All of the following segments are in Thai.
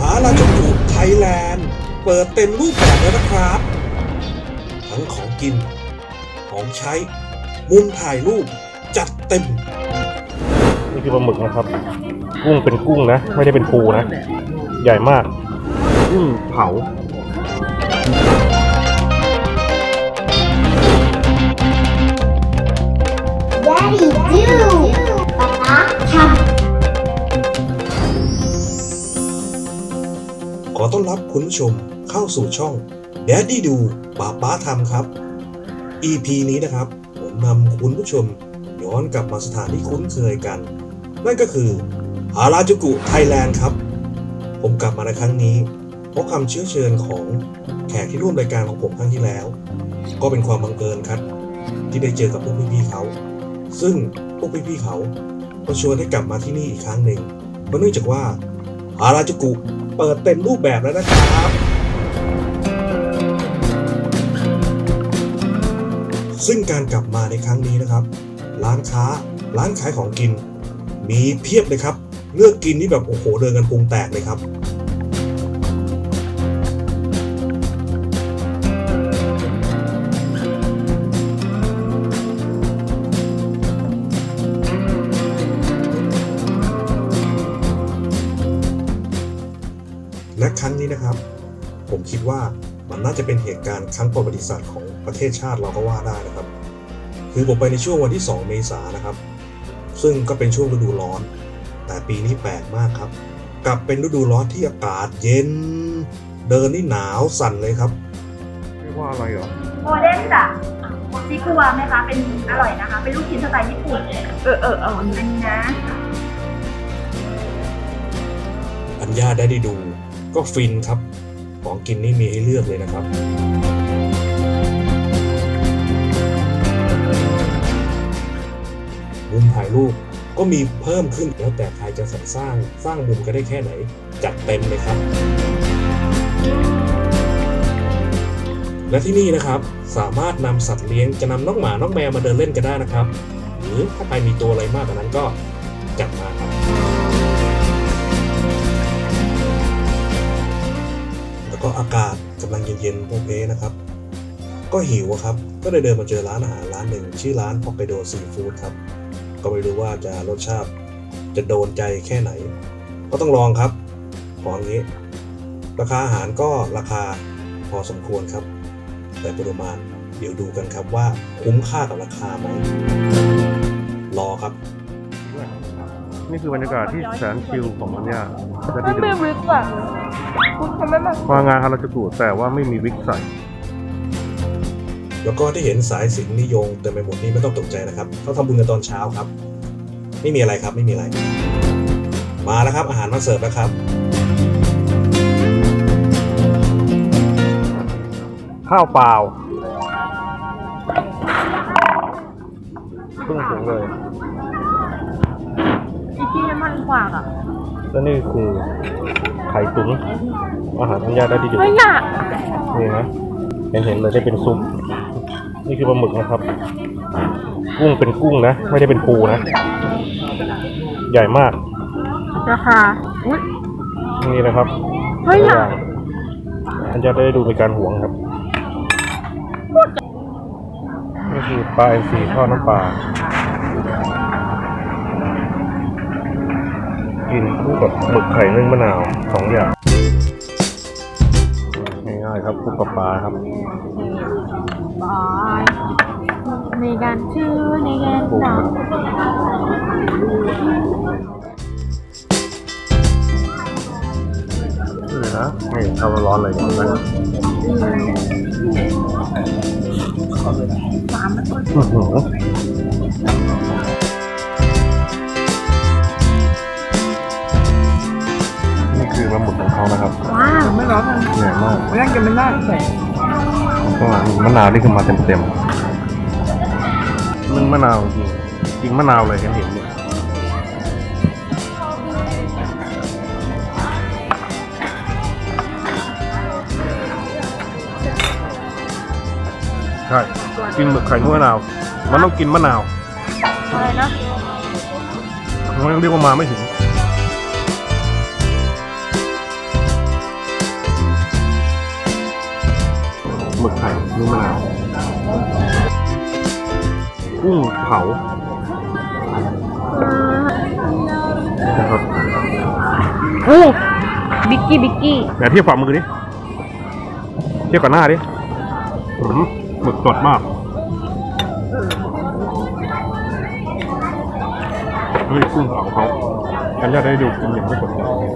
หาราชบุตรไทยแลนด์ เปิดเต็มรูปแบบแล้วนะครับ ทั้งของกิน ของใช้ มุมถ่ายรูป จัดเต็ม นี่คือปลาหมึกนะครับ กุ้งเป็นกุ้งนะ ไม่ได้เป็นปูนะ ใหญ่มากกุ้งเผา Daddy do ป๊าป๊าทขอต้อนรับคุณผู้ชมเข้าสู่ช่อง Daddy ดูป้าป้าทำครับ EP นี้นะครับ ผมนำคุณผู้ชมย้อนกลับมาสถานที่คุ้นเคยกัน นั่นก็คือฮาราจูกุไทยแลนด์ครับ ผมกลับมาในครั้งนี้ เพราะคำเชื้อเชิญของแขกที่ร่วมรายการของผมครั้งที่แล้ว ก็เป็นความบังเอิญครับ ที่ได้เจอกับพวกพี่ๆเขา ซึ่งพวกพี่ๆเขาก็ชวนให้กลับมาที่นี่อีกครั้งหนึ่งเพราะเนื่องจากว่าฮาราจูกุเปิดเต็มรูปแบบแล้วนะครับ ซึ่งการกลับมาในครั้งนี้นะครับ ร้านค้าร้านขายของกิน มีเพียบเลยครับ เลือกกินนี่แบบโอ้โหเดินกันพุงแตกเลยครับ นน่าจะเป็นเหตุการณ์ครั้งประวัติศาสตร์ของประเทศชาติเราก็ว่าได้นะครับ คือผมไปในช่วงวันที่ 2 เมษายนนะครับ ซึ่งก็เป็นช่วงฤดูร้อน แต่ปีนี้แปลกมากครับ กลับเป็นฤดูร้อนที่อากาศเย็น เดินนี่หนาวสั่นเลยครับไม่ว่าอะไรเหรอโมเดนจ้ะซิกัวไหมคะ เป็นอร่อยนะคะ เป็นลูกชิ้นสไตล์ญี่ปุ่น เออเออเอออันนี้นะอัญญาได้ได้ดู ก็ฟินครับ ของกินนี่มีให้เลือกเลยนะครับมุมถ่ายรูปก็มีเพิ่มขึ้นแล้วแต่ใครจะสรรสร้างสร้างมุมกันได้แค่ไหน จัดเต็มเลยครับ และที่นี่นะครับสามารถนำสัตว์เลี้ยงจะนำน้องหมาน้องแมวมาเดินเล่นกันได้นะครับ หรือถ้าใครมีตัวอะไรมากกว่านั้นก็จัดมา ก็อากาศกำลังเย็นๆโอเคนะครับ ก็หิวครับ ก็เลยเดินมาเจอร้านอาหารร้านหนึ่งชื่อร้านฮอกไกโดซีฟู้ดครับ ก็ไม่รู้ว่าจะรสชาติจะโดนใจแค่ไหน ก็ต้องลองครับ ของนี้ ราคาอาหารก็ราคาพอสมควรครับ แต่ปริมาณเดี๋ยวดูกันครับว่าคุ้มค่ากับราคาไหมรอครับ นี่คือบรรยากาศที่แสนชิลของมันยาจะไม่ด้ดูมีวิกอะคุณทำไมแบบมางานฮาราจูกุแต่ว่าไม่มีวิกใส่แล้วก็ที่เห็นสายสิญจนนิยงเต็มไปหมดนี่ไม่ต้องตกใจนะครับเขาทำบุญกันตอนเช้าครับ ไม่มีอะไรครับไม่มีอะไร มาแล้วครับอาหารมาเสิร์ฟแล้วครับ ข้าวเปล่าเพิ่งถึงเลย มันกว่าอะและนี่คือไข่ตุ๋นอาหารทัญญาได้ที่ดูเฮ้ยหนักนี่นะเห็นเห็นเลยได้เป็นซุปนี่คือปลาหมึกนะครับ กุ้งเป็นกุ้งนะ ไม่ได้เป็นปูนะ ใหญ่มากราคาอุ้ยนี่นะครับเฮ้ยหหนัลากอย่างทัญญาได้ดูมีการหวงครับนี่คือปลาเอ็นซีทอดน้ำปลา กินคู่กับหมึกไข่นึ่งมะนาวสองอย่างง่ายๆครับคู่กับปลาครับบายในการชื่อในการสาวนี่นะนี่ทำร้อนๆเลยนะอื้อหือนี่ คือปลาหมึกของเขานะครับว้าวไม่ร้อนเลยใหญ่มากไม่ยังจะไม่ได้ใส่ข้างหลังมะนาวนี่คือมาเต็มๆมันมะนาวจริงจริงมะนาวเลยเห็นเห็นเนี่ยไข่ใช่กินหมึกไข่นวดมะนาว มันต้องกินมะนาวอะไรนะมันเรียกว่ามาไม่ถึง มึกไข่นุ่มมะนาวกุ้งเผานะครับโอ้บิกกี้บิกกี้แต่เทียบฝ่ามือดิเทียบกับหน้าดิหืมหมึกสดมากเฮ้ยกุ้งเผาเขาฉันอยากได้ดูกินอย่างไม่กดดันนี่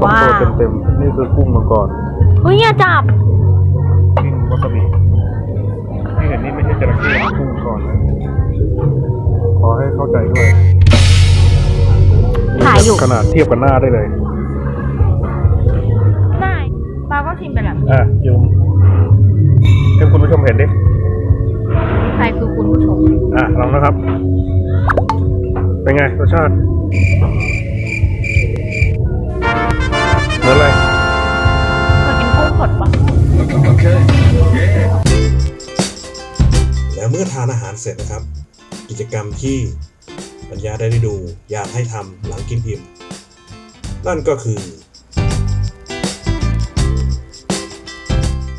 สองตัวว้าวเต็มๆนี่คือกุ้งมังกรเฮ้ยอย่าจับนี่วาซาบิที่เห็นนี่ไม่ใช่จระเข้นะกุ้งก่อนนะขอให้เข้าใจด้วยถ่ายอยู่ขนาดเทียบกับหน้าได้เลยได้ปลาก็ชิมไปแล้วอะยุมให้คุณผู้ชมเห็นดิใครคือคุณผู้ชมอะลองนะครับ เป็นไงรสชาติ กินกุ้งสดปะและเมื่อทานอาหารเสร็จนะครับ กิจกรรมที่ปัญญาได้ดูอยากให้ทำหลังกินอิ่มนั่นก็คือ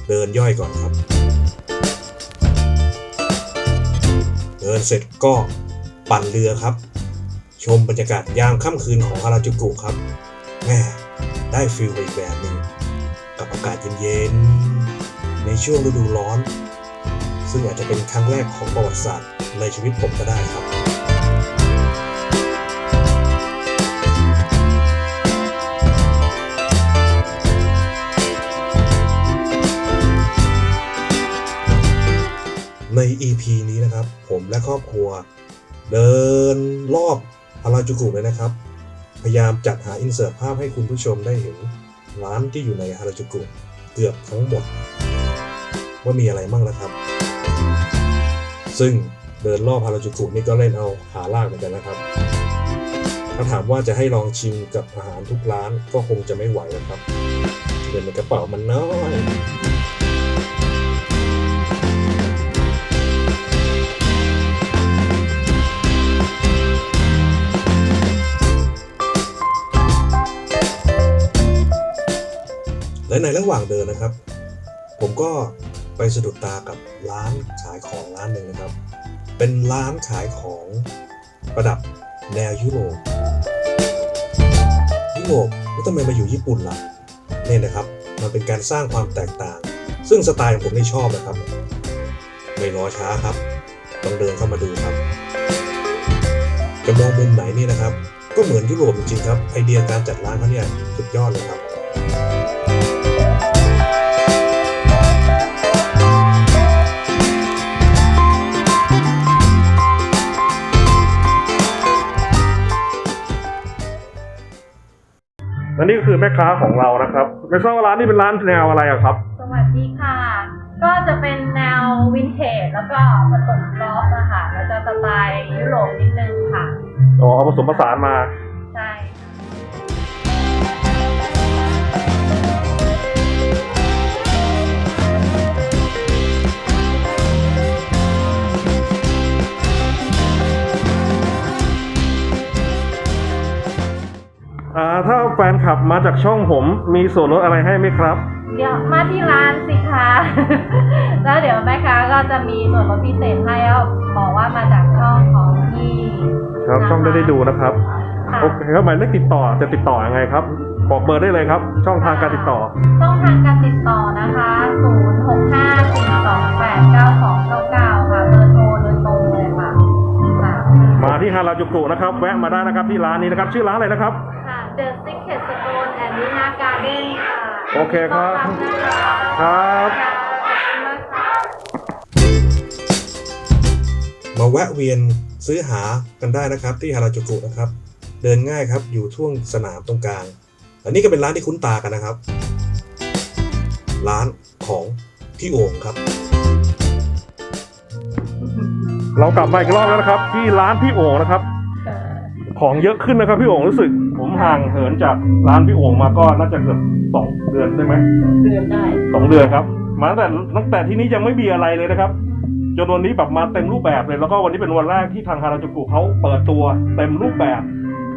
เดินย่อยก่อนครับ เดินเสร็จก็ปั่นเรือครับ ชมบรรยากาศยามค่ำคืนของฮาราจูกุครับแม่ได้ฟิลไปอีกแบบหนึ่งากาศเย็นๆ ในช่วงฤดูร้อน ซึ่งอาจจะเป็นครั้งแรกของประวัติศาสตร์ในชีวิตผมก็ได้ครับใน EP นี้นะครับ ผมและครอบครัว เดินรอบฮาราจูกุเลยนะครับ พยายามจัดหาอินเสิร์ตภาพให้คุณผู้ชมได้เห็น ร้านที่อยู่ในฮาราจูกุเกือบทั้งหมด ว่ามีอะไรบ้างนะครับ ซึ่งเดินรอบฮาราจูกุนี่ก็เล่นเอาหาลากเหมือนกันนะครับ ถ้าถามว่าจะให้ลองชิมกับอาหารทุกร้านก็คงจะไม่ไหวนะครับเงินในกระเป๋ามันน้อย และในระหว่างเดินนะครับ ผมก็ไปสะดุดตากับร้านขายของร้านหนึ่งนะครับ เป็นร้านขายของประดับแนวยุโรปยุโรปแล้วทำไมมาอยู่ญี่ปุ่นล่ะเนี่ยนะครับมันเป็นการสร้างความแตกต่าง ซึ่งสไตล์ของผมไม่ชอบนะครับ ไม่รอช้าครับต้องเดินเข้ามาดูครับจะมองมุมไหนนี่นะครับ ก็เหมือนยุโรปจริงๆครับไอเดียการจัดร้านเขาเนี่ยสุดยอดเลยครับ และนี่ก็คือแม่ค้าของเรานะครับไม่ทราบว่าร้านนี้เป็นร้านแนวอะไรอะครับ สวัสดีค่ะ ก็จะเป็นแนววินเทจแล้วก็ผสมกรอบอะค่ะแล้วจะสไตล์ยุโรปนิดนึงค่ะ อ๋อเอาผสมผสานมา ใช่อ่าถ้า แฟนคลับมาจากช่องผม มีส่วนลดอะไรให้ไหมครับ เดี๋ยวมาที่ร้านสิคะ แล้วเดี๋ยวแม่ค้าก็จะมีส่วนลดพิเศษให้แล้วบอกว่ามาจากช่องของพี่ครับช่องได้ได้ดูนะครับค่ะโอเคครับหมายเลขติดต่อจะติดต่อยังไงครับ บอกเบอร์ได้เลยครับ ช่องทางการติดต่อ ช่องทางการติดต่อนะคะ 0 6 5 4 2 8 9 2 9 9 ค่ะ เบอร์โทรโดยตรงเลยค่ะค่ะมาที่ฮาราจูกุนะครับ แวะมาได้นะครับที่ร้านนี้นะครับ ชื่อร้านอะไรนะครับค่ะ The Secret Stone and Luna Garden ค่ะโอเคครับต้อนนะคะครับค่ะขอบคุณมากค่ะ มาแวะเวียนซื้อหากันได้นะครับ ที่ฮาราจูกุนะครับ เดินง่ายครับอยู่ช่วงสนามตรงกลางและนี่ก็เป็นร้านที่คุ้นตากันนะครับ ร้านของพี่โอ่งครับ เรากลับมาอีกรอบแล้วนะครับ ที่ร้านพี่โอ่งนะครับ ของเยอะขึ้นนะครับพี่โอ่งรู้สึก ผมห่างเหินจากร้านพี่โอ่งมาก็น่าจะเกือบสองเดือนได้ไหมเดือนได้สองเดือนครับ มาตั้งแต่ตั้งแต่ที่นี้ยังไม่มีอะไรเลยนะครับจนวันนี้แบบมาเต็มรูปแบบเลยแล้วก็วันนี้เป็นวันแรกที่ทางฮาราจูกุเขาเปิดตัวเต็มรูปแบบ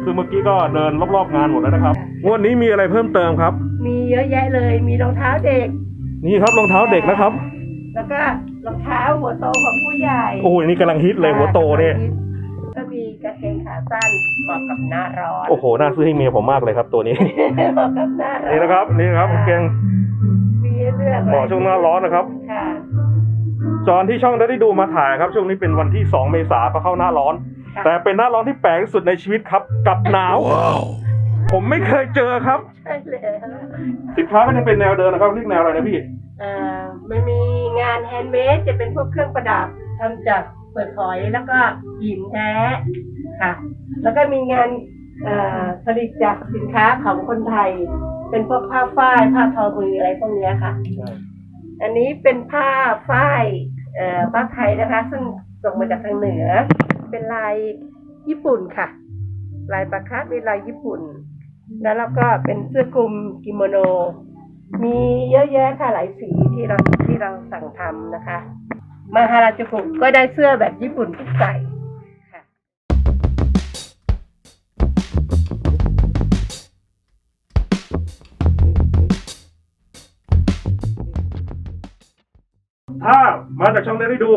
คือเมื่อกี้ก็เดินรอบๆงานหมดแล้วนะครับงวันนี้มีอะไรเพิ่มเติมครับ มีเยอะแยะเลย มีรองเท้าเด็ก นี่ครับรองเท้าเด็กนะครับ แล้วก็รองเท้าหัวโตของผู้ใหญ่ โอ้โหนี่กำลังฮิตเลยหัวโตเนี่ยก็มีกาง เกงขาสั้นเหมาะกับหน้าร้อนโอ้โหน่าซื้อให้เมียผมมากเลยครับ ตัวนี้ เหมาะกับหน้าร้อนนี่นะครับ นี่นะครับกางเกงมีให้เลือกเหมาะช่วงหน้าร้อนนะครับ ค่ะจอนที่ช่องได้ดูมาถ่ายครับ ช่วงนี้เป็นวันที่ 2 เมษาก็เข้าหน้าร้อน ค่ะแต่เป็นหน้าร้อนที่แปลกที่สุดในชีวิตครับ กับหนาว ผมไม่เคยเจอครับ ใช่เลยสินค้าก็ยังเป็นแนวเดิมนะครับเรียกแนวอะไรนะพี่ เอ่อมันมีงานแฮนด์เมดจะเป็นพวกเครื่องประดับทำจากเปลือกหอยแล้วก็หินแท้ ค่ะ แล้วก็มีงานเอ่อผลิตจากสินค้าของคนไทย เป็นพวกผ้าฝ้ายผ้าทอมืออะไรพวกเนี้ยค่ะ อันนี้เป็นผ้าฝ้ายเอ่อผ้าไทยนะคะ ซึ่งส่งมาจากทางเหนือ เป็นลายญี่ปุ่นค่ะ ลายประคัดเป็นลายญี่ปุ่น แล้วเราก็เป็นเสื้อคลุมกิโมโน มีเยอะแยะค่ะหลายสีที่เราที่เราสั่งทำนะคะ มาฮาราจูกุก็ได้เสื้อแบบญี่ปุ่นทุกใส่ ถ้ามาจากช่องได้ดู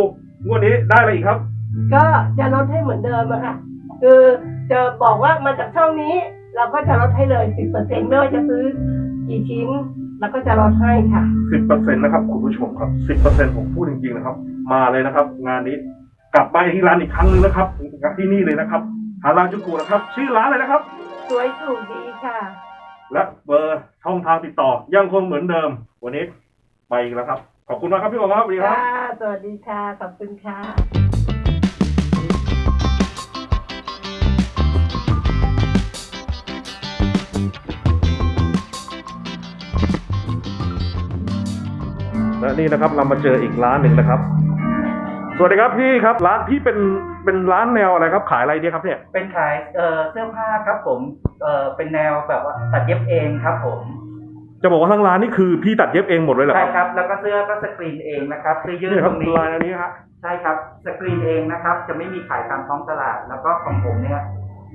งวดนี้ได้อะไรอีกครับ ก็จะลดให้เหมือนเดิมอะค่ะคือจะบอกว่ามาจากช่องนี้ เราก็จะลดให้เลยสิบเปอร์เซ็นไม่ว่าจะซื้อกี่ชิ้นเราก็จะลดให้ค่ะสิบเปอร์เซ็นต์นะครับคุณผู้ชมครับสิบเปอร์เซ็นต์ผมพูดจริงๆนะครับ มาเลยนะครับ งานนี้กลับไปที่ร้านอีกครั้งหนึงนะครับที่นี่เลยนะครับฮาราจูกุนะครับ ชื่อร้านเลยนะครับ สวยถูกดีค่ะ และเบอร์ช่องทางติดต่อยังคงเหมือนเดิม วันนี้ไปอีกแล้วครับ ขอบคุณมากครับพี่โอครับสวัสดีครับ ค่ะ สวัสดีค่ะ ขอบคุณค่ะ และนี่นะครับเรามาเจออีกร้านหนึ่งนะครับ สวัสดีครับพี่ครับ ร้านพี่เป็นเป็นร้านแนวอะไรครับขายอะไรเนี่ยครับเนี่ยเป็นขายเอ่อเสื้อผ้าครับผมเอ่อเป็นแนวแบบว่าตัดเย็บเองครับผม จะบอกว่าทั้งร้านนี่คือพี่ตัดเย็บเองหมดเลยเหรอใช่ครับครับ แล้วก็เสื้อก็สกรีนเองนะครับเสื้อยืดนี่คตรับรงนี้ ลายอันนี้ฮะ ใช่ครับ สกรีนเองนะครับ จะไม่มีขายตามท้องตลาด แล้วก็ของผมเนี่ย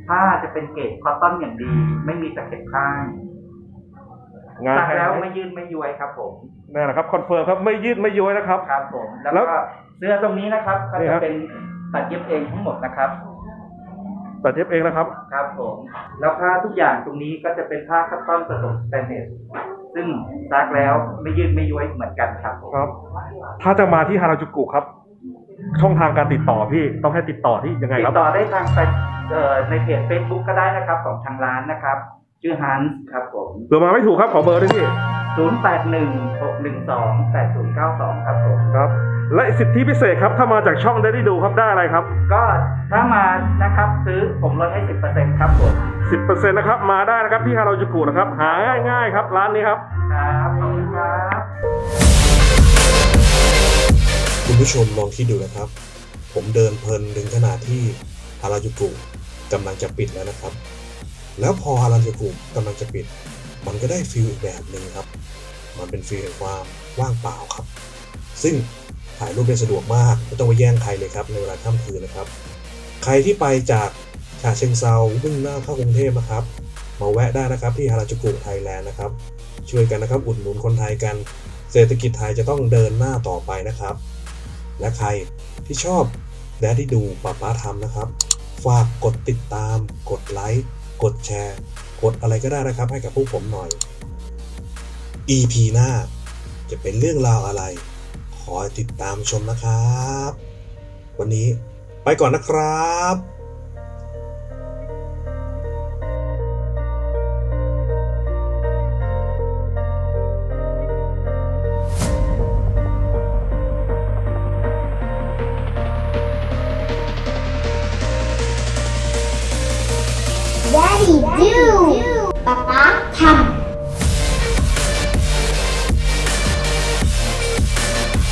ผ้าจะเป็นเกรดคอตตอนอย่างดี ไม่มีตะเข็บข้างงานซักแท้แล้วไม่ยืดไม่ย้วยครับผมนี่แหละครับคอนเฟิร์มครับไม่ยืดไม่ย้อยนะครับ ครับผม แล้วแล้วก็เสื้อตรงนี้นะครับ ก็นี่จะครับ เป็นตัดเย็บเองทั้งหมดนะครับ ตัดเย็บเองนะครับ ครับผม แล้วผ้าทุกอย่างตรงนี้ก็จะเป็นผ้าคัตตอนผสมสแตนเลสซึ่งซักแล้วไม่ยืดไม่ย้วยเหมือนกันครับผมครับ ถ้าจะมาที่ฮาราจูกุครับ ช่องทางการติดต่อพี่ต้องให้ติดต่อที่ยังไงติครับ ดต่อได้ทางไปเอ่อในเพจ Facebook ก็ได้นะครับของทางร้านนะครับ ชื่อฮันส์ครับผม เผื่อมาไม่ถูกครับขอเบอร์ด้วยพี่0816128092 ครับผม ครับ และสิทธิพิเศษครับ ถ้ามาจากช่องได้ดูครับได้อะไรครับ ก็ถ้ามานะครับซื้อผมลดให้10%ครับผม10%นะครับ มาได้นะครับที่ฮาราจูกุนะครับ หาง่ายๆครับ ร้านนี้ครับ ครับขอบคุณครับคุณผู้ชมลองคิดดูนะครับ ผมเดินเพลินถึงขนาดที่ฮาราจูกุกำลังจะปิดแล้วนะครับ แล้วพอฮาราจูกุกำลังจะปิด มันก็ได้ฟีลอีกแบบหนึ่งครับ มันเป็นฟีลแห่งความว่างเปล่าครับ ซึ่ง ถ่ายรูปได้สะดวกมากไม่ต้องไปแย่งใครเลยครับในเวลาค่ำคืนนะครับ ใครที่ไปจากฉะเชิงเซามุ่งหน้าเข้ากรุงเทพนะครับมาแวะได้นะครับที่ฮาราจูกุไทยแลนด์นะครับ ช่วยกันนะครับอุดหนุนคนไทยกัน เศรษฐกิจไทยจะต้องเดินหน้าต่อไปนะครับ และใครที่ชอบแดดที่ดูป้าป้าทำนะครับ ฝากกดติดตาม กดไลค์ กดแชร์ กดอะไรก็ได้นะครับให้กับพวกผมหน่อย EP หน้าจะเป็นเรื่องราวอะไร ขอติดตามชมนะครับ วันนี้ไปก่อนนะครับ